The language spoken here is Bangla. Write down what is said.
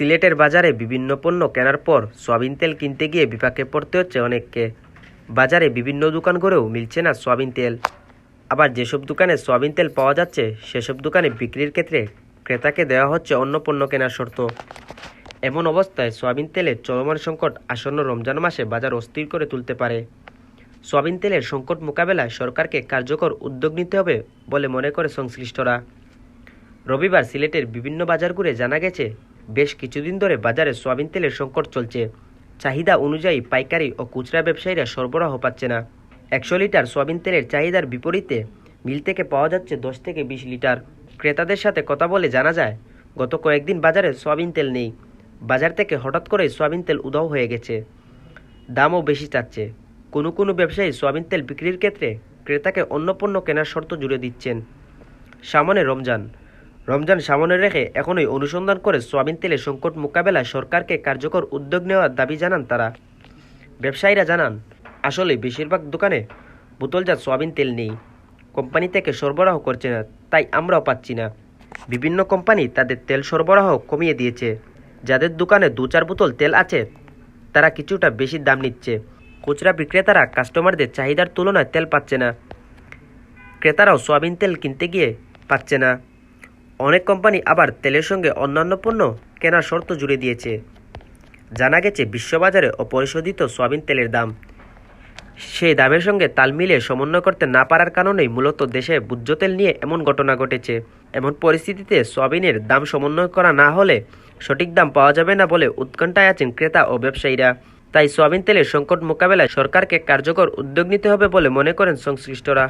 সিলেটের বাজারে বিভিন্ন পণ্য কেনার পর সয়াবিন তেল কিনতে গিয়ে বিপাকে পড়তে হচ্ছে অনেককে। বাজারে বিভিন্ন দোকান করেও মিলছে না সয়াবিন তেল। আবার যেসব দোকানে সয়াবিন তেল পাওয়া যাচ্ছে, সেসব দোকানে বিক্রির ক্ষেত্রে ক্রেতাকে দেওয়া হচ্ছে অন্য পণ্য কেনার শর্ত। এমন অবস্থায় সয়াবিন তেলের চলমান সংকট আসন্ন রমজান মাসে বাজার অস্থির করে তুলতে পারে। সয়াবিন তেলের সংকট মোকাবেলায় সরকারকে কার্যকর উদ্যোগ নিতে হবে বলে মনে করে সংশ্লিষ্টরা। রবিবার সিলেটের বিভিন্ন বাজার ঘুরে জানা গেছে বেশ কিছুদিন ধরে বাজারে সোয়াবিন তেলের সংকট চলছে। চাহিদা অনুযায়ী পাইকারি ও খুচরা ব্যবসায়ীরা সরবরাহ পাচ্ছে না। একশো লিটার সোয়াবিন তেলের চাহিদার বিপরীতে মিল থেকে পাওয়া যাচ্ছে দশ থেকে বিশ লিটার। ক্রেতাদের সাথে কথা বলে জানা যায়, গত কয়েকদিন বাজারে সোয়াবিন তেল নেই। বাজার থেকে হঠাৎ করে সোয়াবিন তেল উধাও হয়ে গেছে। দামও বেশি চাচ্ছে। কোনো কোনো ব্যবসায়ী সোয়াবিন তেল বিক্রির ক্ষেত্রে ক্রেতাকে অন্য পণ্য কেনার শর্ত জুড়ে দিচ্ছেন। সামনে রমজান। রমজান সামনে রেখে এখনই অনুসন্ধান করে সোয়াবিন তেলের সংকট মোকাবেলায় সরকারকে কার্যকর উদ্যোগ নেওয়ার দাবি জানান তারা। ব্যবসায়ীরা জানান, আসলে বেশিরভাগ দোকানে বোতলজাত সোয়াবিন তেল নেই। কোম্পানি থেকে সরবরাহ করছে না, তাই আমরাও পাচ্ছি না। বিভিন্ন কোম্পানি তাদের তেল সরবরাহ কমিয়ে দিয়েছে। যাদের দোকানে দু চার বোতল তেল আছে, তারা কিছুটা বেশি দাম নিচ্ছে। খুচরা বিক্রেতারা কাস্টমারদের চাহিদার তুলনায় তেল পাচ্ছে না। ক্রেতারাও সয়াবিন তেল কিনতে গিয়ে পাচ্ছে না। অনেক কোম্পানি আবার তেলের সঙ্গে অন্যান্য পণ্য কেনার শর্ত জুড়ে দিয়েছে। জানা গেছে, বিশ্ববাজারে অপরিশোধিত সয়াবিন তেলের দাম। সেই দামের সঙ্গে তাল মিলিয়ে সমন্বয় করতে না পারার কারণেই মূলত দেশে ভোজ্য তেল নিয়ে এমন ঘটনা ঘটেছে। এমন পরিস্থিতিতে সয়াবিনের দাম সমন্বয় করা না হলে সঠিক দাম পাওয়া যাবে না বলে উৎকণ্ঠায় আছেন ক্রেতা ও ব্যবসায়ীরা। তাই সয়াবিন তেলের সংকট মোকাবেলায় সরকারকে কার্যকর উদ্যোগ নিতে হবে বলে মনে করেন সংশ্লিষ্টরা।